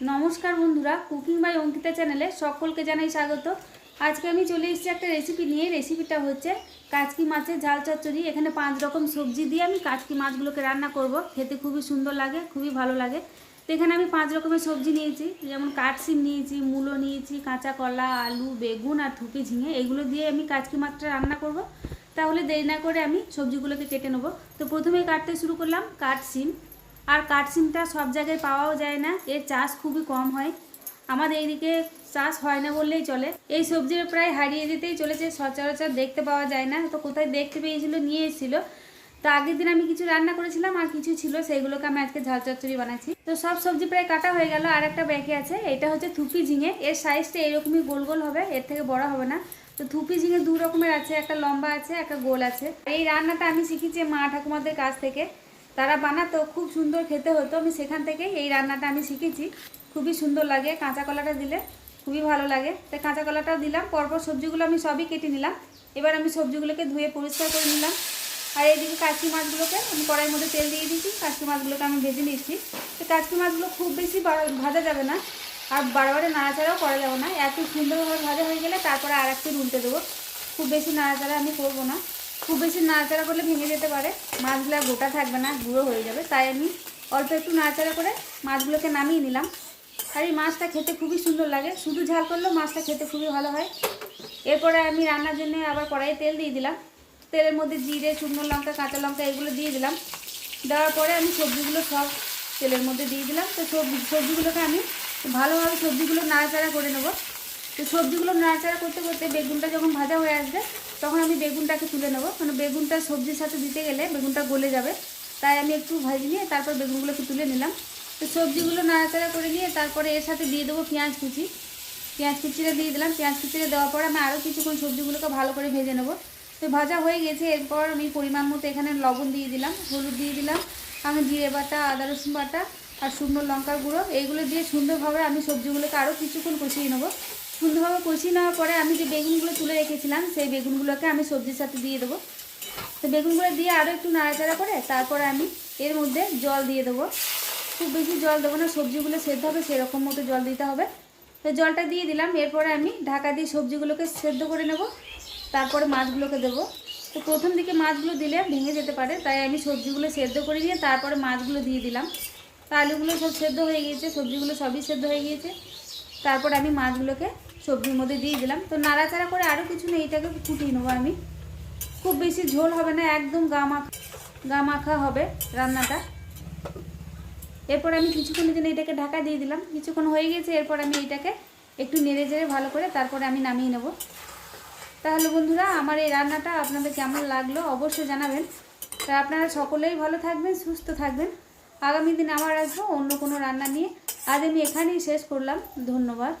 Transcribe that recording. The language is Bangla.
নমস্কার বন্ধুরা, কুকিং বাই অঙ্কিতা চ্যানেলে সকলকে জানাই স্বাগত। আজকে আমি চলে এসেছি একটা রেসিপি নিয়ে। রেসিপিটা হচ্ছে কাচকি মাছের ঝাল চচ্চড়ি। এখানে পাঁচ রকম সবজি দিয়ে আমি কাচকি মাছগুলোকে রান্না করব। খেতে খুবই সুন্দর লাগে, খুবই ভালো লাগে। তো এখানে আমি পাঁচ রকমের সবজি নিয়েছি, যেমন কাঠসিম নিয়েছি, মূলো নিয়েছি, কাঁচা কলা, আলু, বেগুন আর থুপি ঝিঙে। এগুলো দিয়ে আমি কাচকি মাছটা রান্না করব। তাহলে দেরি না করে আমি সবজিগুলোকে কেটে নেব। তো প্রথমেই কাটতে শুরু করলাম কাঠসিম আর কাঠসিমটা সব জায়গায় পাওয়াও যায় না। এর চাষ খুবই কম হয়। আমাদের এইদিকে চাষ হয় না বললেই চলে। এই সবজির প্রায় হারিয়ে যেতেই চলেছে, সচরাচর দেখতে পাওয়া যায় না। তো কোথায় দেখতে পেয়েছিল, নিয়ে এসেছিল। তো আগের দিন আমি কিছু রান্না করেছিলাম, আর কিছু ছিল, সেইগুলোকে আমি আজকে ঝাল চচ্চড়ি বানাচ্ছি। তো সব সবজি প্রায় কাটা হয়ে গেল, আর একটা ব্যাগে আছে। এটা হচ্ছে থুপি ঝিঙে। এর সাইজটা এরকমই গোল গোল হবে, এর থেকে বড় হবে না। তো থুপি ঝিঙে দু রকমের আছে, একটা লম্বা আছে, একটা গোল আছে। এই রান্নাটা আমি শিখেছি মা ঠাকুমাদের কাছ থেকে। তারা বানাতো, খুব সুন্দর খেতে হতো। আমি সেখান থেকে এই রান্নাটা আমি শিখেছি। খুবই সুন্দর লাগে কাঁচা কলাটা দিলে, খুবই ভালো লাগে। তাই কাঁচা কলাটাও দিলাম, পরপর সবজিগুলো আমি সবই কেটে নিলাম। এবার আমি সবজিগুলোকে ধুয়ে পরিষ্কার করে নিলাম। আর এইদিকে কাচকি মাছগুলোকে আমি কড়াইয়ের মধ্যে তেল দিয়ে দিয়েছি। কাচকি মাছগুলোকে আমি ভেজে নিচ্ছি। তো কাচকি মাছগুলো খুব বেশি ভাজা যাবে না। আর বারবারে নাড়াচাড়াও করা যাবে না। এত সুন্দরভাবে ভাজা হয়ে গেলে তারপরে আর একটু উল্টে দেবো। খুব বেশি নাড়াচাড়া আমি করব না। খুব বেশি নাড়াচাড়া করলে ভেঙে যেতে পারে। মাছগুলো গোটা থাকবে না, গুঁড়ো হয়ে যাবে। তাই আমি অল্প একটু নাড়াচাড়া করে মাছগুলোকে নামিয়ে নিলাম। আর এই মাছটা খেতে খুবই সুন্দর লাগে। শুধু ঝাল করলেও মাছটা খেতে খুবই ভালো হয়। এরপরে আমি রান্নার জন্য আবার কড়াইয়ে তেল দিয়ে দিলাম। তেলের মধ্যে জিরে, শুকনো লঙ্কা, কাঁচা লঙ্কা এগুলো দিয়ে দিলাম। দেওয়ার পরে আমি সবজিগুলো সব তেলের মধ্যে দিয়ে দিলাম। তো সবজি, সবজিগুলোকে আমি ভালোভাবে সবজিগুলো নাড়াচাড়া করে নেব। তো সবজিগুলো নাড়াচাড়া করতে করতে বেগুনটা যখন ভাজা হয়ে আসবে, তখন আমি বেগুনটাকে তুলে নেব। মানে বেগুনটা সবজির সাথে দিতে গেলে বেগুনটা গলে যাবে। তাই আমি একটু ভাজি নিয়ে তারপর বেগুনগুলোকে তুলে নিলাম। তো সবজিগুলো নাড়াচাড়া করে নিয়ে তারপরে এর সাথে দিয়ে দেবো পেঁয়াজ কুচি। পেঁয়াজ কুচিটা দিয়ে দিলাম। পেঁয়াজ কুচিটা দেওয়ার পর আমি আরও কিছুক্ষণ সবজিগুলোকে ভালো করে ভেজে নেব। তো ভাজা হয়ে গেছে। এরপর আমি পরিমাণ মতো এখানে লবণ দিয়ে দিলাম, হলুদ দিয়ে দিলাম। আমি জিরে বাটা, আদা রসুন বাটা আর শুকনো লঙ্কার গুঁড়ো। এইগুলো দিয়ে সুন্দরভাবে আমি সবজিগুলোকে আরও কিছুক্ষণ কষিয়ে নেব। সুন্দরভাবে কষিয়ে নেওয়ার পরে আমি যে বেগুনগুলো তুলে রেখেছিলাম, সেই বেগুনগুলোকে আমি সবজির সাথে দিয়ে দেবো। তো বেগুনগুলো দিয়ে আরও একটু নাড়াচাড়া করে তারপরে আমি এর মধ্যে জল দিয়ে দেবো। খুব বেশি জল দেবো না, সবজিগুলো সেদ্ধ হবে, সেরকম মতো জল দিতে হবে। তো জলটা দিয়ে দিলাম, এরপরে আমি ঢাকা দিয়ে সবজিগুলোকে সেদ্ধ করে নেব, তারপরে মাছগুলোকে দেবো। তো প্রথম দিকে মাছগুলো দিলে ভেঙে যেতে পারে, তাই আমি সবজিগুলো সেদ্ধ করে নিয়ে তারপরে মাছগুলো দিয়ে দিলাম। তো আলুগুলো সব সেদ্ধ হয়ে গিয়েছে, সবজিগুলো সবই সেদ্ধ হয়ে গিয়েছে। তারপর আমি মাছগুলোকে সবজির মধ্যে দিয়ে দিলাম। তো নাড়াচাড়া করে আরও কিছু নেই, এটাকে ফুটিয়ে নেব আমি। খুব বেশি ঝোল হবে না, একদম গা মাখা গা মাখা হবে রান্নাটা। এরপর আমি কিছুক্ষণের জন্য এটাকে ঢাকা দিয়ে দিলাম। কিছুক্ষণ হয়ে গেছে, এরপর আমি এটাকে একটু নেড়ে চেড়ে ভালো করে তারপরে আমি নামিয়ে নেব। তাহলে বন্ধুরা, আমার এই রান্নাটা আপনাদের কেমন লাগল অবশ্যই জানাবেন। তা আপনারা সকলেই ভালো থাকবেন, সুস্থ থাকবেন। আগামী দিন আবার আসব অন্য কোনো রান্না নিয়ে। আজ আমি এখানেই শেষ করলাম। ধন্যবাদ।